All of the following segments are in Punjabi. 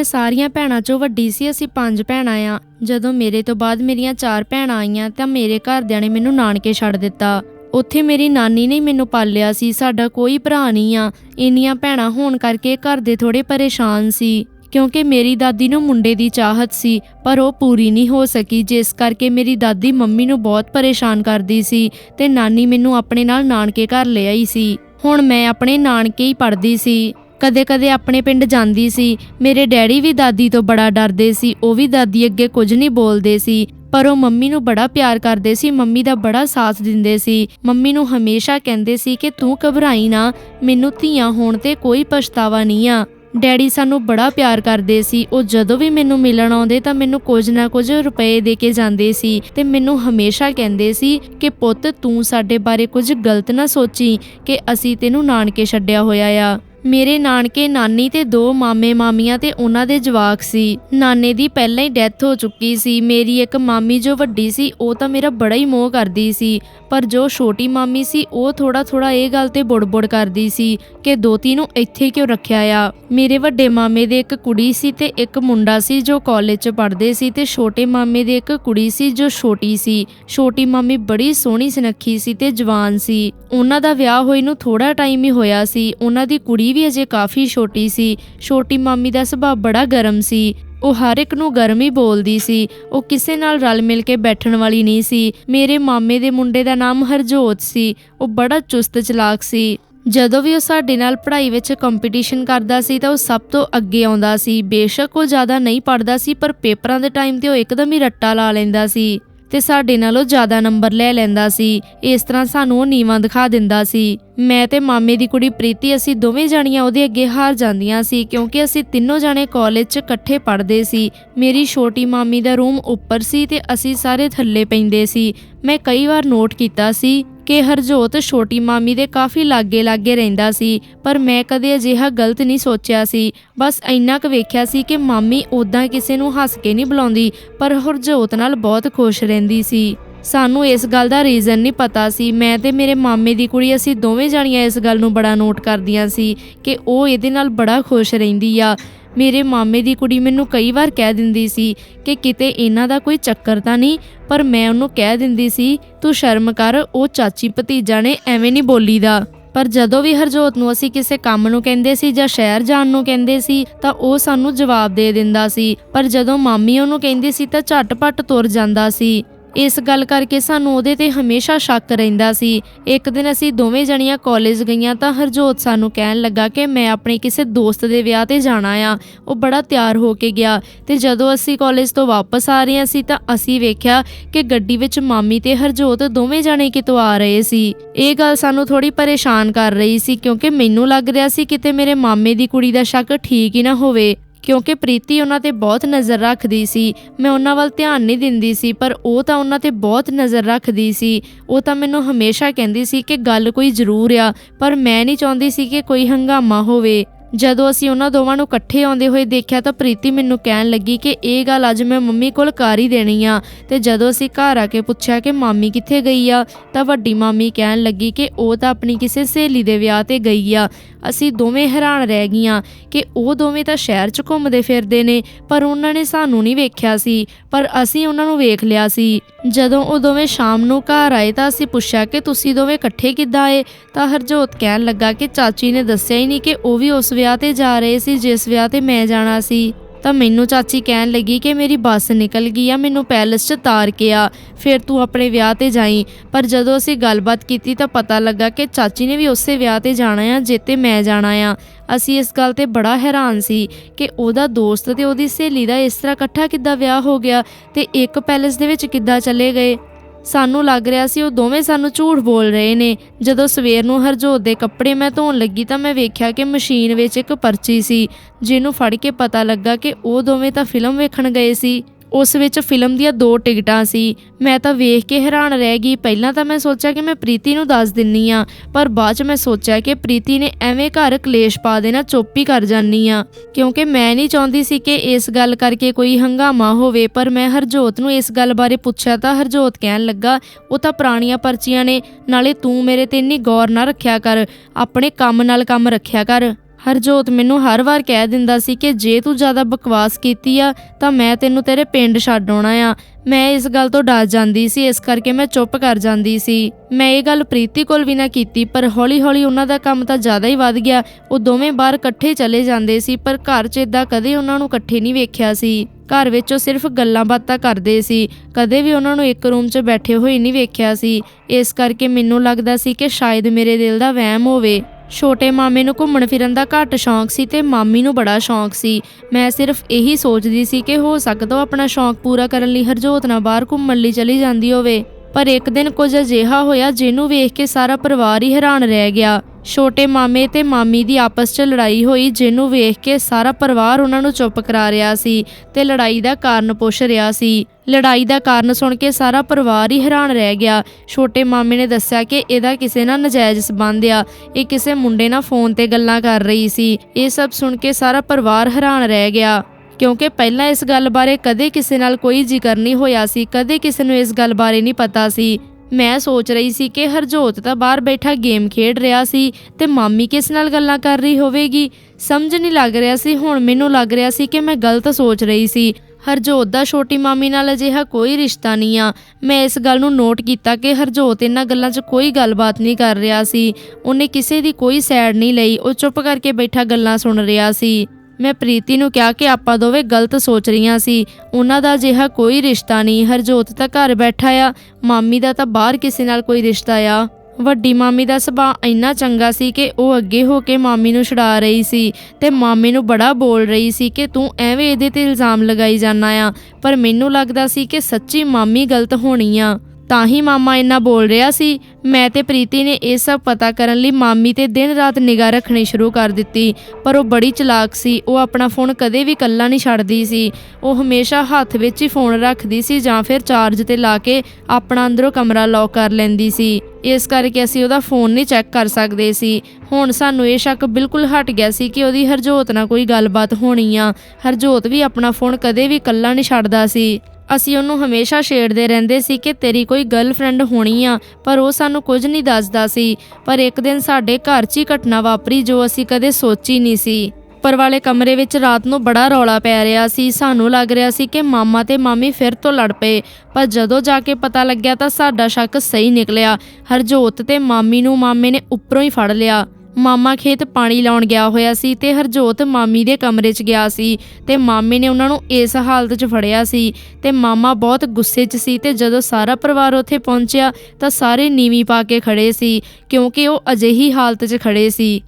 ਮੈਂ ਸਾਰੀਆਂ ਭੈਣਾਂ 'ਚੋਂ ਵੱਡੀ ਸੀ, ਅਸੀਂ ਪੰਜ ਭੈਣਾਂ ਆ ਜਦੋਂ ਮੇਰੇ ਤੋਂ ਬਾਅਦ ਮੇਰੀਆਂ ਚਾਰ ਭੈਣਾਂ ਆਈਆਂ, ਤਾਂ ਮੇਰੇ ਘਰਦਿਆਂ ਨੇ ਮੈਨੂੰ ਨਾਨਕੇ ਛੱਡ ਦਿੱਤਾ। ਉੱਥੇ ਮੇਰੀ ਨਾਨੀ ਨੇ ਮੈਨੂੰ ਪਾਲਿਆ ਸੀ, ਸਾਡਾ ਕੋਈ ਭਰਾ ਨਹੀਂ ਆ। ਇੰਨੀਆਂ ਭੈਣਾਂ ਹੋਣ ਕਰਕੇ ਘਰ ਦੇ ਥੋੜੇ ਪਰੇਸ਼ਾਨ ਸੀ, ਕਿਉਂਕਿ ਮੇਰੀ ਦਾਦੀ ਨੂੰ ਮੁੰਡੇ ਦੀ ਚਾਹਤ ਸੀ, ਪਰ ਉਹ ਪੂਰੀ ਨਹੀਂ ਹੋ ਸਕੀ, ਜਿਸ ਕਰਕੇ ਮੇਰੀ ਦਾਦੀ ਮੰਮੀ ਨੂੰ ਬਹੁਤ ਪਰੇਸ਼ਾਨ ਕਰਦੀ ਸੀ ਤੇ ਨਾਨੀ ਮੈਨੂੰ ਆਪਣੇ ਨਾਲ ਨਾਨਕੇ ਘਰ ਲੈ ਆਈ ਸੀ। ਹੁਣ ਮੈਂ ਆਪਣੇ ਨਾਨਕੇ ਹੀ ਪੜਦੀ ਸੀ। ਕਦੇ-ਕਦੇ ਆਪਣੇ ਪਿੰਡ ਜਾਂਦੀ ਸੀ। ਮੇਰੇ ਡੈਡੀ ਵੀ ਦਾਦੀ ਤੋਂ ਬੜਾ ਡਰਦੇ ਸੀ। ਉਹ ਵੀ ਦਾਦੀ ਅੱਗੇ ਕੁਝ ਨਹੀਂ ਬੋਲਦੇ ਸੀ। ਪਰ ਉਹ ਮੰਮੀ ਨੂੰ ਬੜਾ ਪਿਆਰ ਕਰਦੇ ਸੀ। ਮੰਮੀ ਦਾ ਬੜਾ ਸਾਥ ਦਿੰਦੇ ਸੀ। ਮੰਮੀ ਨੂੰ ਹਮੇਸ਼ਾ ਕਹਿੰਦੇ ਸੀ ਕਿ ਤੂੰ ਘਬਰਾਈ ਨਾ। ਮੈਨੂੰ ਧੀਆਂ ਹੋਣ ਤੇ ਕੋਈ ਪਛਤਾਵਾ ਨਹੀਂ ਆ। ਡੈਡੀ ਸਾਨੂੰ ਬੜਾ ਪਿਆਰ ਕਰਦੇ ਸੀ। ਉਹ ਜਦੋਂ ਵੀ ਮੈਨੂੰ ਮਿਲਣ ਆਉਂਦੇ ਤਾਂ ਮੈਨੂੰ ਕੁਝ ਨਾ ਕੁਝ ਰੁਪਏ ਦੇ ਕੇ ਜਾਂਦੇ ਸੀ ਤੇ ਮੈਨੂੰ ਹਮੇਸ਼ਾ ਕਹਿੰਦੇ ਸੀ ਕਿ ਪੁੱਤ ਤੂੰ ਸਾਡੇ ਬਾਰੇ ਕੁਝ ਗਲਤ ਨਾ ਸੋਚੀ ਕਿ ਅਸੀਂ ਤੈਨੂੰ ਨਾਨਕੇ ਛੱਡਿਆ ਹੋਇਆ ਆ। ਮੇਰੇ ਨਾਨਕੇ ਨਾਨੀ ਤੇ ਦੋ ਮਾਮੇ ਮਾਮੀਆਂ ਤੇ ਉਹਨਾਂ ਦੇ ਜਵਾਕ ਸੀ। ਨਾਨੇ ਦੀ ਪਹਿਲਾਂ ਹੀ ਡੈਥ ਹੋ ਚੁੱਕੀ ਸੀ। ਮੇਰੀ ਇੱਕ ਮਾਮੀ ਜੋ ਵੱਡੀ ਸੀ, ਉਹ ਤਾਂ ਮੇਰਾ ਬੜਾ ਹੀ ਮੋਹ ਕਰਦੀ ਸੀ। ਪਰ ਜੋ ਛੋਟੀ ਮਾਮੀ ਸੀ, ਉਹ ਥੋੜਾ ਥੋੜਾ ਇਹ ਗੱਲ ਤੇ ਬੁੜਬੁੜ ਕਰਦੀ ਸੀ ਕਿ ਦੋਤੀ ਨੂੰ ਇੱਥੇ ਕਿਉਂ ਰੱਖਿਆ ਆ? ਮੇਰੇ ਵੱਡੇ ਮਾਮੇ ਦੇ ਇੱਕ ਕੁੜੀ ਸੀ ਤੇ ਇੱਕ ਮੁੰਡਾ ਸੀ ਜੋ ਕਾਲਜ 'ਚ ਪੜ੍ਹਦੇ ਸੀ ਤੇ ਛੋਟੇ ਮਾਮੇ ਦੇ ਇੱਕ ਕੁੜੀ ਸੀ ਜੋ ਛੋਟੀ ਸੀ। ਛੋਟੀ ਮਾਮੀ ਬੜੀ ਸੋਹਣੀ ਸੁਨੱਖੀ ਸੀ ਤੇ ਜਵਾਨ ਸੀ। ਉਹਨਾਂ ਦਾ ਵਿਆਹ ਹੋਏ ਨੂੰ ਥੋੜਾ ਟਾਈਮ ਹੀ ਹੋਇਆ ਸੀ। ਉਹਨਾਂ ਦੀ ਕੁੜੀ ਵੀ ਅਜੇ ਕਾਫੀ ਛੋਟੀ ਸੀ। ਛੋਟੀ ਮਾਮੀ ਦਾ ਸੁਭਾਅ ਬੜਾ ਗਰਮ ਸੀ। ਉਹ ਹਰ ਇੱਕ ਨੂੰ ਗਰਮ ਹੀ ਬੋਲਦੀ ਸੀ। ਉਹ ਕਿਸੇ ਨਾਲ ਰਲ ਮਿਲ ਕੇ ਬੈਠਣ ਵਾਲੀ ਨਹੀਂ ਸੀ। ਮੇਰੇ ਮਾਮੇ ਦੇ ਮੁੰਡੇ ਦਾ ਨਾਮ ਹਰਜੋਤ ਸੀ। ਉਹ ਬੜਾ ਚੁਸਤ ਚਲਾਕ ਸੀ। ਜਦੋਂ ਵੀ ਉਹ ਸਾਡੇ ਨਾਲ ਪੜ੍ਹਾਈ ਵਿੱਚ ਕੰਪੀਟੀਸ਼ਨ ਕਰਦਾ ਸੀ ਤਾਂ ਉਹ ਸਭ ਤੋਂ ਅੱਗੇ ਆਉਂਦਾ ਸੀ। ਬੇਸ਼ੱਕ ਉਹ ਜ਼ਿਆਦਾ ਨਹੀਂ ਪੜ੍ਹਦਾ ਸੀ, ਪਰ ਪੇਪਰਾਂ ਦੇ ਟਾਈਮ ਤੇ ਉਹ ਇੱਕਦਮ ਹੀ ਰੱਟਾ ਲਾ ਲੈਂਦਾ ਸੀ। ਤੇ ਸਾਡੇ ਨਾਲੋਂ ਜ਼ਿਆਦਾ ਨੰਬਰ ਲੈ ਲੈਂਦਾ ਸੀ। ਇਸ ਤਰ੍ਹਾਂ ਸਾਨੂੰ ਉਹ ਨੀਵਾਂ ਦਿਖਾ ਦਿੰਦਾ ਸੀ। ਮੈਂ ਤੇ ਮਾਮੇ ਦੀ ਕੁੜੀ ਪ੍ਰੀਤੀ, ਅਸੀਂ ਦੋਵੇਂ ਜਾਣੀਆਂ ਉਹਦੇ ਅੱਗੇ ਹਾਰ ਜਾਂਦੀਆਂ ਸੀ ਕਿਉਂਕਿ ਅਸੀਂ ਤਿੰਨੋਂ ਜਾਣੇ ਕਾਲਜ 'ਚ ਇਕੱਠੇ ਪੜ੍ਹਦੇ ਸੀ। ਮੇਰੀ ਛੋਟੀ ਮਾਮੀ ਦਾ ਰੂਮ ਉੱਪਰ ਸੀ ਤੇ ਅਸੀਂ ਸਾਰੇ ਥੱਲੇ ਪੈਂਦੇ ਸੀ। ਮੈਂ ਕਈ ਵਾਰ ਨੋਟ ਕੀਤਾ ਸੀ ਕਿ ਹਰਜੋਤ ਛੋਟੀ ਮਾਮੀ ਦੇ ਕਾਫੀ ਲਾਗੇ ਲਾਗੇ ਰਹਿੰਦਾ ਸੀ, ਪਰ ਮੈਂ ਕਦੇ ਅਜਿਹਾ ਗਲਤ ਨਹੀਂ ਸੋਚਿਆ ਸੀ। ਬਸ ਇੰਨਾ ਕੁ ਵੇਖਿਆ ਸੀ ਕਿ ਮਾਮੀ ਉਦਾਂ ਕਿਸੇ ਨੂੰ ਹੱਸ ਕੇ ਨਹੀਂ ਬੁਲਾਉਂਦੀ, ਪਰ ਹਰਜੋਤ ਨਾਲ ਬਹੁਤ ਖੁਸ਼ ਰਹਿੰਦੀ ਸੀ। ਸਾਨੂੰ ਇਸ ਗੱਲ ਦਾ ਰੀਜ਼ਨ ਨਹੀਂ ਪਤਾ ਸੀ। ਮੈਂ ਤੇ ਮੇਰੇ ਮਾਮੇ ਦੀ ਕੁੜੀ ਅਸੀਂ ਦੋਵੇਂ ਜਾਣੀਆਂ ਇਸ ਗੱਲ ਨੂੰ ਬੜਾ ਨੋਟ ਕਰਦੀਆਂ ਸੀ ਕਿ ਉਹ ਇਹਦੇ ਨਾਲ ਬੜਾ ਖੁਸ਼ ਰਹਿੰਦੀ ਆ। ਮੇਰੇ ਮਾਮੇ ਦੀ ਕੁੜੀ ਮੈਨੂੰ ਕਈ ਵਾਰ ਕਹਿ ਦਿੰਦੀ ਸੀ ਕਿ ਕਿਤੇ ਇਹਨਾਂ ਦਾ ਕੋਈ ਚੱਕਰ ਤਾਂ ਨਹੀਂ, ਪਰ ਮੈਂ ਉਹਨੂੰ ਕਹਿ ਦਿੰਦੀ ਸੀ, ਤੂੰ ਸ਼ਰਮ ਕਰ, ਉਹ ਚਾਚੀ ਭਤੀਜਾ ਨੇ ਐਵੇਂ ਨਹੀਂ ਬੋਲੀਦਾ। ਪਰ ਜਦੋਂ ਵੀ ਹਰਜੋਤ ਨੂੰ ਅਸੀਂ ਕਿਸੇ ਕੰਮ ਨੂੰ ਕਹਿੰਦੇ ਸੀ ਜਾਂ ਸ਼ਹਿਰ ਜਾਣ ਨੂੰ ਕਹਿੰਦੇ ਸੀ, ਤਾਂ ਉਹ ਸਾਨੂੰ ਜਵਾਬ ਦੇ ਦਿੰਦਾ ਸੀ। ਪਰ ਜਦੋਂ ਮਾਮੀ ਉਹਨੂੰ ਕਹਿੰਦੀ ਸੀ ਤਾਂ ਝਟਪਟ ਤੁਰ ਜਾਂਦਾ ਸੀ। ਇਸ ਗੱਲ ਕਰਕੇ ਸਾਨੂੰ ਉਹਦੇ ਤੇ ਹਮੇਸ਼ਾ ਸ਼ੱਕ ਰਹਿੰਦਾ ਸੀ। ਇੱਕ ਦਿਨ ਅਸੀਂ ਦੋਵੇਂ ਜਣੀਆਂ ਕਾਲਜ ਗਈਆਂ ਤਾਂ ਹਰਜੋਤ ਸਾਨੂੰ ਕਹਿਣ ਲੱਗਾ ਕਿ ਮੈਂ ਆਪਣੇ ਕਿਸੇ ਦੋਸਤ ਦੇ ਵਿਆਹ ਤੇ ਜਾਣਾ ਆ। ਉਹ ਬੜਾ ਤਿਆਰ ਹੋ ਕੇ ਗਿਆ ਤੇ ਜਦੋਂ ਅਸੀਂ ਕਾਲਜ ਤੋਂ ਵਾਪਸ ਆ ਰਹੇ ਸੀ ਤਾਂ ਅਸੀਂ ਵੇਖਿਆ ਕਿ ਗੱਡੀ ਵਿੱਚ ਮਾਮੀ ਤੇ ਹਰਜੋਤ ਦੋਵੇਂ ਜਣੇ ਕਿਤੋਂ ਆ ਰਹੇ ਸੀ। ਇਹ ਗੱਲ ਸਾਨੂੰ ਥੋੜੀ ਪਰੇਸ਼ਾਨ ਕਰ ਰਹੀ ਸੀ ਕਿਉਂਕਿ ਮੈਨੂੰ ਲੱਗ ਰਿਹਾ ਸੀ ਕਿਤੇ ਮੇਰੇ ਮਾਮੇ ਦੀ ਕੁੜੀ ਦਾ ਸ਼ੱਕ ਠੀਕ ਹੀ ਨਾ ਹੋਵੇ। ਕਿਉਂਕਿ ਪ੍ਰੀਤੀ ਉਹਨਾਂ ਤੇ ਬਹੁਤ ਨਜ਼ਰ ਰੱਖਦੀ ਸੀ। ਮੈਂ ਉਹਨਾਂ ਵੱਲ ਧਿਆਨ ਨਹੀਂ ਦਿੰਦੀ ਸੀ, ਪਰ ਉਹ ਤਾਂ ਉਹਨਾਂ ਤੇ ਬਹੁਤ ਨਜ਼ਰ ਰੱਖਦੀ ਸੀ। ਉਹ ਤਾਂ ਮੈਨੂੰ ਹਮੇਸ਼ਾ ਕਹਿੰਦੀ ਸੀ ਕਿ ਗੱਲ ਕੋਈ ਜ਼ਰੂਰ ਆ, ਪਰ ਮੈਂ ਨਹੀਂ ਚਾਹੁੰਦੀ ਸੀ ਕਿ ਕੋਈ ਹੰਗਾਮਾ ਹੋਵੇ। ਜਦੋਂ ਅਸੀਂ ਉਹਨਾਂ ਦੋਵਾਂ ਨੂੰ ਇਕੱਠੇ ਆਉਂਦੇ ਹੋਏ ਦੇਖਿਆ ਤਾਂ ਪ੍ਰੀਤੀ ਮੈਨੂੰ ਕਹਿਣ ਲੱਗੀ ਕਿ ਇਹ ਗੱਲ ਅੱਜ ਮੈਂ ਮੰਮੀ ਕੋਲ ਕਰ ਹੀ ਦੇਣੀ ਆ। ਤੇ ਜਦੋਂ ਅਸੀਂ ਘਰ ਆ ਕੇ ਪੁੱਛਿਆ ਕਿ ਮਾਮੀ ਕਿੱਥੇ ਗਈ ਆ, ਤਾਂ ਵੱਡੀ ਮਾਮੀ ਕਹਿਣ ਲੱਗੀ ਕਿ ਉਹ ਤਾਂ ਆਪਣੀ ਕਿਸੇ ਸਹੇਲੀ ਦੇ ਵਿਆਹ ਤੇ ਗਈ ਆ। ਅਸੀਂ ਦੋਵੇਂ ਹੈਰਾਨ ਰਹਿ ਗਈਆਂ ਕਿ ਉਹ ਦੋਵੇਂ ਤਾਂ ਸ਼ਹਿਰ 'ਚ ਘੁੰਮਦੇ ਫਿਰਦੇ ਨੇ, ਪਰ ਉਹਨਾਂ ਨੇ ਸਾਨੂੰ ਨਹੀਂ ਵੇਖਿਆ ਸੀ, ਪਰ ਅਸੀਂ ਉਹਨਾਂ ਨੂੰ ਵੇਖ ਲਿਆ ਸੀ। ਜਦੋਂ ਉਹ ਦੋਵੇਂ ਸ਼ਾਮ ਨੂੰ ਘਰ ਆਏ ਤਾਂ ਅਸੀਂ ਪੁੱਛਿਆ ਕਿ ਤੁਸੀਂ ਦੋਵੇਂ ਇਕੱਠੇ ਕਿੱਦਾਂ ਆਏ? ਤਾਂ ਹਰਜੋਤ ਕਹਿਣ ਲੱਗਾ ਕਿ ਚਾਚੀ ਨੇ ਦੱਸਿਆ ਹੀ ਨਹੀਂ ਕਿ ਉਹ ਵੀ ਉਸ ਵਿਆਹ ਤੇ ਜਾ ਰਹੇ ਸੀ, ਜਿਸ ਵਿਆਹ ਤੇ ਮੈਂ ਜਾਣਾ ਸੀ। ਤਾਂ ਮੈਨੂੰ ਚਾਚੀ ਕਹਿਣ ਲੱਗੀ ਕਿ ਮੇਰੀ ਬੱਸ ਨਿਕਲ ਗਈ ਆ, ਮੈਨੂੰ ਪੈਲਸ 'ਚ ਤਾਰ ਕੇ ਆ, ਫਿਰ ਤੂੰ ਆਪਣੇ ਵਿਆਹ ਤੇ ਜਾਈ। ਪਰ ਜਦੋਂ ਅਸੀਂ ਗੱਲਬਾਤ ਕੀਤੀ ਤਾਂ ਪਤਾ ਲੱਗਾ ਕਿ ਚਾਚੀ ਨੇ ਵੀ ਉਸੇ ਵਿਆਹ ਤੇ ਜਾਣਾ ਆ ਜਿੱਤੇ ਮੈਂ ਜਾਣਾ ਆ। ਅਸੀਂ ਇਸ ਗੱਲ ਤੇ ਬੜਾ ਹੈਰਾਨ ਸੀ ਕਿ ਉਹਦਾ ਦੋਸਤ ਤੇ ਉਹਦੀ ਸਹੇਲੀ ਦਾ ਇਸ ਤਰ੍ਹਾਂ ਇਕੱਠਾ ਕਿੱਦਾਂ ਵਿਆਹ ਹੋ ਗਿਆ ਤੇ ਇੱਕ ਪੈਲਸ ਦੇ ਵਿੱਚ ਕਿੱਦਾਂ ਚਲੇ ਗਏ। ਸਾਨੂੰ ਲੱਗ ਰਿਹਾ ਸੀ ਉਹ ਦੋਵੇਂ ਸਾਨੂੰ ਝੂਠ ਬੋਲ ਰਹੇ ਨੇ। ਜਦੋਂ ਸਵੇਰ ਨੂੰ ਹਰਜੋਤ ਦੇ ਕੱਪੜੇ ਮੈਂ ਧੋਣ ਲੱਗੀ ਤਾਂ ਮੈਂ ਵੇਖਿਆ ਕਿ ਮਸ਼ੀਨ ਵਿੱਚ ਇੱਕ ਪਰਚੀ ਸੀ, ਜਿਹਨੂੰ ਫੜ ਕੇ ਪਤਾ ਲੱਗਾ ਕਿ ਉਹ ਦੋਵੇਂ ਤਾਂ ਫਿਲਮ ਵੇਖਣ ਗਏ ਸੀ। ਉਸ ਵਿੱਚ ਫਿਲਮ ਦੀਆਂ ਦੋ ਟਿਕਟਾਂ ਸੀ। ਮੈਂ ਤਾਂ ਵੇਖ ਕੇ ਹੈਰਾਨ ਰਹਿ ਗਈ। ਪਹਿਲਾਂ ਤਾਂ ਮੈਂ ਸੋਚਿਆ ਕਿ ਮੈਂ ਪ੍ਰੀਤੀ ਨੂੰ ਦੱਸ ਦਿੰਨੀ ਆ, ਪਰ ਬਾਅਦ ਚ ਮੈਂ ਸੋਚਿਆ ਕਿ ਪ੍ਰੀਤੀ ਨੇ ਐਵੇਂ ਘਰ ਕਲੇਸ਼ ਪਾ ਦੇਣਾ ਚੁੱਪ ਹੀ ਕਰ ਜਾਨੀ ਆ। ਕਿਉਂਕਿ ਮੈਂ ਨਹੀਂ ਚਾਹੁੰਦੀ ਸੀ ਕਿ ਇਸ ਗੱਲ ਕਰਕੇ ਕੋਈ ਹੰਗਾਮਾ ਹੋਵੇ, ਪਰ ਮੈਂ ਹਰਜੋਤ ਨੂੰ ਇਸ ਗੱਲ ਬਾਰੇ ਪੁੱਛਿਆ ਤਾਂ ਹਰਜੋਤ ਕਹਿਣ ਲੱਗਾ, ਉਹ ਤਾਂ ਪੁਰਾਣੀਆਂ ਪਰਚੀਆਂ ਨੇ, ਨਾਲੇ ਤੂੰ ਮੇਰੇ ਤੇ ਇੰਨੀ ਗੌਰ ਨਾ ਰੱਖਿਆ ਕਰ, ਆਪਣੇ ਕੰਮ ਨਾਲ ਕੰਮ ਰੱਖਿਆ ਕਰ। ਹਰਜੋਤ ਮੈਨੂੰ ਹਰ ਵਾਰ ਕਹਿ ਦਿੰਦਾ ਸੀ ਕਿ ਜੇ ਤੂੰ ਜ਼ਿਆਦਾ ਬਕਵਾਸ ਕੀਤੀ ਆ, ਤਾਂ ਮੈਂ ਤੈਨੂੰ ਤੇਰੇ ਪਿੰਡ ਛੱਡ ਆਉਣਾ ਆ। ਮੈਂ ਇਸ ਗੱਲ ਤੋਂ ਡਰ ਜਾਂਦੀ ਸੀ, ਇਸ ਕਰਕੇ ਮੈਂ ਚੁੱਪ ਕਰ ਜਾਂਦੀ ਸੀ। ਮੈਂ ਇਹ ਗੱਲ ਪ੍ਰੀਤੀ ਕੋਲ ਵੀ ਨਾ ਕੀਤੀ, ਪਰ ਹੌਲੀ-ਹੌਲੀ ਉਹਨਾਂ ਦਾ ਕੰਮ ਤਾਂ ਜ਼ਿਆਦਾ ਹੀ ਵੱਧ ਗਿਆ। ਉਹ ਦੋਵੇਂ ਬਾਹਰ ਇਕੱਠੇ ਚਲੇ ਜਾਂਦੇ ਸੀ, ਪਰ ਘਰ 'ਚ ਇਦਾਂ ਕਦੇ ਉਹਨਾਂ ਨੂੰ ਇਕੱਠੇ ਨਹੀਂ ਵੇਖਿਆ ਸੀ। ਘਰ ਵਿੱਚ ਉਹ ਸਿਰਫ ਗੱਲਾਂ ਬਾਤਾਂ ਕਰਦੇ ਸੀ, ਕਦੇ ਵੀ ਉਹਨਾਂ ਨੂੰ ਇੱਕ ਰੂਮ 'ਚ ਬੈਠੇ ਹੋਏ ਨਹੀਂ ਵੇਖਿਆ ਸੀ। ਇਸ ਕਰਕੇ ਮੈਨੂੰ ਲੱਗਦਾ ਸੀ ਕਿ ਸ਼ਾਇਦ ਮੇਰੇ ਦਿਲ ਦਾ ਵਹਿਮ ਹੋਵੇ। ਛੋਟੇ ਮਾਮੇ ਨੂੰ ਘੁੰਮਣ ਫਿਰਨ ਦਾ ਘੱਟ ਸ਼ੌਂਕ ਸੀ ਤੇ ਮਾਮੀ ਨੂੰ ਬੜਾ ਸ਼ੌਂਕ ਸੀ। ਮੈਂ ਸਿਰਫ ਇਹੀ ਸੋਚਦੀ ਸੀ ਕਿ ਹੋ ਸਕਦਾ ਉਹ ਆਪਣਾ ਸ਼ੌਂਕ ਪੂਰਾ ਕਰਨ ਲਈ ਹਰਜੋਤ ਨਾਲ ਬਾਹਰ ਘੁੰਮਣ ਲਈ ਚਲੀ ਜਾਂਦੀ ਹੋਵੇ। ਪਰ ਇੱਕ ਦਿਨ ਕੁਝ ਅਜਿਹਾ ਹੋਇਆ ਜਿਹਨੂੰ ਵੇਖ ਕੇ ਸਾਰਾ ਪਰਿਵਾਰ ਹੀ ਹੈਰਾਨ ਰਹਿ ਗਿਆ। ਛੋਟੇ ਮਾਮੇ ਤੇ ਮਾਮੀ ਦੀ ਆਪਸ 'ਚ ਲੜਾਈ ਹੋਈ ਜਿਹਨੂੰ ਵੇਖ ਕੇ ਸਾਰਾ ਪਰਿਵਾਰ ਉਹਨਾਂ ਨੂੰ ਚੁੱਪ ਕਰਾ ਰਿਹਾ ਸੀ ਤੇ ਲੜਾਈ ਦਾ ਕਾਰਨ ਪੁੱਛ ਰਿਹਾ ਸੀ। ਲੜਾਈ ਦਾ ਕਾਰਨ ਸੁਣ ਕੇ ਸਾਰਾ ਪਰਿਵਾਰ ਹੀ ਹੈਰਾਨ ਰਹਿ ਗਿਆ। ਛੋਟੇ ਮਾਮੇ ਨੇ ਦੱਸਿਆ ਕਿ ਇਹਦਾ ਕਿਸੇ ਨਾਲ ਨਜਾਇਜ਼ ਸਬੰਧ ਆ। ਇਹ ਕਿਸੇ ਮੁੰਡੇ ਨਾਲ ਫੋਨ ਤੇ ਗੱਲਾਂ ਕਰ ਰਹੀ ਸੀ। ਇਹ ਸਭ ਸੁਣ ਕੇ ਸਾਰਾ ਪਰਿਵਾਰ ਹੈਰਾਨ ਰਹਿ ਗਿਆ। ਕਿਉਂਕਿ ਪਹਿਲਾਂ ਇਸ ਗੱਲ ਬਾਰੇ ਕਦੇ ਕਿਸੇ ਨਾਲ ਕੋਈ ਜ਼ਿਕਰ ਨਹੀਂ ਹੋਇਆ ਸੀ, ਕਦੇ ਕਿਸੇ ਨੂੰ ਇਸ ਗੱਲ ਬਾਰੇ ਨਹੀਂ ਪਤਾ ਸੀ। ਮੈਂ ਸੋਚ ਰਹੀ ਸੀ ਕਿ ਹਰਜੋਤ ਤਾਂ ਬਾਹਰ ਬੈਠਾ ਗੇਮ ਖੇਡ ਰਿਹਾ ਸੀ ਤੇ ਮਾਮੀ ਕਿਸ ਨਾਲ ਗੱਲਾਂ ਕਰ ਰਹੀ ਹੋਵੇਗੀ? ਸਮਝ ਨਹੀਂ ਲੱਗ ਰਿਹਾ ਸੀ, ਹੁਣ ਮੈਨੂੰ ਲੱਗ ਰਿਹਾ ਸੀ ਕਿ ਮੈਂ ਗਲਤ ਸੋਚ ਰਹੀ ਸੀ। ਹਰਜੋਤ ਦਾ ਛੋਟੀ ਮਾਮੀ ਨਾਲ ਅਜਿਹਾ ਕੋਈ ਰਿਸ਼ਤਾ ਨਹੀਂ ਆ। ਮੈਂ ਇਸ ਗੱਲ ਨੂੰ ਨੋਟ ਕੀਤਾ ਕਿ ਹਰਜੋਤ ਇਹਨਾਂ ਗੱਲਾਂ 'ਚ ਕੋਈ ਗੱਲਬਾਤ ਨਹੀਂ ਕਰ ਰਿਹਾ ਸੀ। ਉਹਨੇ ਕਿਸੇ ਦੀ ਕੋਈ ਸਾਈਡ ਨਹੀਂ ਲਈ, ਉਹ ਚੁੱਪ ਕਰਕੇ ਬੈਠਾ ਗੱਲਾਂ ਸੁਣ ਰਿਹਾ ਸੀ। ਮੈਂ ਪ੍ਰੀਤੀ ਨੂੰ ਕਿਹਾ ਕਿ ਆਪਾਂ ਦੋਵੇਂ ਗਲਤ ਸੋਚ ਰਹੀਆਂ ਸੀ। ਉਹਨਾਂ ਦਾ ਅਜਿਹਾ ਕੋਈ ਰਿਸ਼ਤਾ ਨਹੀਂ। ਹਰਜੋਤ ਤਾਂ ਘਰ ਬੈਠਾ ਆ। ਮਾਮੀ ਦਾ ਤਾਂ ਬਾਹਰ ਕਿਸੇ ਨਾਲ ਕੋਈ ਰਿਸ਼ਤਾ ਆ। ਵੱਡੀ ਮਾਮੀ ਦਾ ਸੁਭਾਅ ਇੰਨਾ ਚੰਗਾ ਸੀ ਕਿ ਉਹ ਅੱਗੇ ਹੋ ਕੇ ਮਾਮੀ ਨੂੰ ਛੁਡਾ ਰਹੀ ਸੀ ਤੇ ਮਾਮੀ ਨੂੰ ਬੜਾ ਬੋਲ ਰਹੀ ਸੀ ਕਿ ਤੂੰ ਐਵੇਂ ਇਹਦੇ ਤੇ ਇਲਜ਼ਾਮ ਲਗਾਈ ਜਾਂਦਾ ਆ। ਪਰ ਮੈਨੂੰ ਲੱਗਦਾ ਸੀ ਕਿ ਸੱਚੀ ਮਾਮੀ ਗਲਤ ਹੋਣੀ ਆ। ਤਾਂ ਹੀ ਮਾਮਾ ਇੰਨਾ ਬੋਲ ਰਿਹਾ ਸੀ। ਮੈਂ ਤੇ ਪ੍ਰੀਤੀ ਨੇ ਇਹ ਸਭ ਪਤਾ ਕਰਨ ਲਈ ਮਾਮੀ ਤੇ ਦਿਨ ਰਾਤ ਨਿਗਾਹ ਰੱਖਣੀ ਸ਼ੁਰੂ ਕਰ ਦਿੱਤੀ। ਪਰ ਉਹ ਬੜੀ ਚਲਾਕ ਸੀ। ਉਹ ਆਪਣਾ ਫੋਨ ਕਦੇ ਵੀ ਕੱਲਾ ਨਹੀਂ ਛੱਡਦੀ ਸੀ। ਉਹ ਹਮੇਸ਼ਾ ਹੱਥ ਵਿੱਚ ਹੀ ਫੋਨ ਰੱਖਦੀ ਸੀ ਜਾਂ ਫਿਰ ਚਾਰਜ ਤੇ ਲਾ ਕੇ ਆਪਣਾ ਅੰਦਰੋਂ ਕਮਰਾ ਲੌਕ ਕਰ ਲੈਂਦੀ ਸੀ। ਇਸ ਕਰਕੇ ਅਸੀਂ ਉਹਦਾ ਫੋਨ ਨਹੀਂ ਚੈੱਕ ਕਰ ਸਕਦੇ ਸੀ। ਹੁਣ ਸਾਨੂੰ ਇਹ ਸ਼ੱਕ ਬਿਲਕੁਲ ਹਟ ਗਿਆ ਸੀ ਕਿ ਉਹਦੀ ਹਰਜੋਤ ਨਾਲ ਕੋਈ ਗੱਲਬਾਤ ਹੋਣੀ ਆ। ਹਰਜੋਤ ਵੀ ਆਪਣਾ ਫੋਨ ਕਦੇ ਵੀ ਕੱਲਾ ਨਹੀਂ ਛੱਡਦਾ ਸੀ। ਅਸੀਂ ਉਹਨੂੰ ਹਮੇਸ਼ਾ ਛੇੜਦੇ ਰਹਿੰਦੇ ਸੀ ਕਿ ਤੇਰੀ ਕੋਈ ਗਰਲਫ੍ਰੈਂਡ ਹੋਣੀ ਆ, ਪਰ ਉਹ ਸਾਨੂੰ ਕੁਝ ਨਹੀਂ ਦੱਸਦਾ ਸੀ। ਪਰ ਇੱਕ ਦਿਨ ਸਾਡੇ ਘਰ 'ਚ ਹੀ ਘਟਨਾ ਵਾਪਰੀ ਜੋ ਅਸੀਂ ਕਦੇ ਸੋਚੀ ਨਹੀਂ ਸੀ। ਉੱਪਰ ਵਾਲੇ ਕਮਰੇ ਵਿੱਚ ਰਾਤ ਨੂੰ ਬੜਾ ਰੌਲਾ ਪੈ ਰਿਹਾ ਸੀ। ਸਾਨੂੰ ਲੱਗ ਰਿਹਾ ਸੀ ਕਿ ਮਾਮਾ ਤੇ ਮਾਮੀ ਫਿਰ ਤੋਂ ਲੜ ਪਏ। ਪਰ ਜਦੋਂ ਜਾ ਕੇ ਪਤਾ ਲੱਗਿਆ ਤਾਂ ਸਾਡਾ ਸ਼ੱਕ ਸਹੀ ਨਿਕਲਿਆ। ਹਰਜੋਤ ਤੇ ਮਾਮੀ ਨੂੰ ਮਾਮੇ ਨੇ ਉੱਪਰੋਂ ਹੀ ਫੜ ਲਿਆ। ਮਾਮਾ ਖੇਤ ਪਾਣੀ ਲਾਉਣ ਗਿਆ ਹੋਇਆ ਸੀ ਤੇ ਹਰਜੋਤ ਮਾਮੀ ਦੇ ਕਮਰੇ 'ਚ ਗਿਆ ਸੀ ਤੇ ਮਾਮੇ ਨੇ ਉਹਨਾਂ ਨੂੰ ਇਸ ਹਾਲਤ 'ਚ ਫੜਿਆ ਸੀ ਤੇ ਮਾਮਾ ਬਹੁਤ ਗੁੱਸੇ 'ਚ ਸੀ ਤੇ ਜਦੋਂ ਸਾਰਾ ਪਰਿਵਾਰ ਉੱਥੇ ਪਹੁੰਚਿਆ ਤਾਂ ਸਾਰੇ ਨੀਵੀਂ ਪਾ ਕੇ ਖੜੇ ਸੀ ਕਿਉਂਕਿ ਉਹ ਅਜਿਹੀ ਹਾਲਤ 'ਚ ਖੜੇ ਸੀ।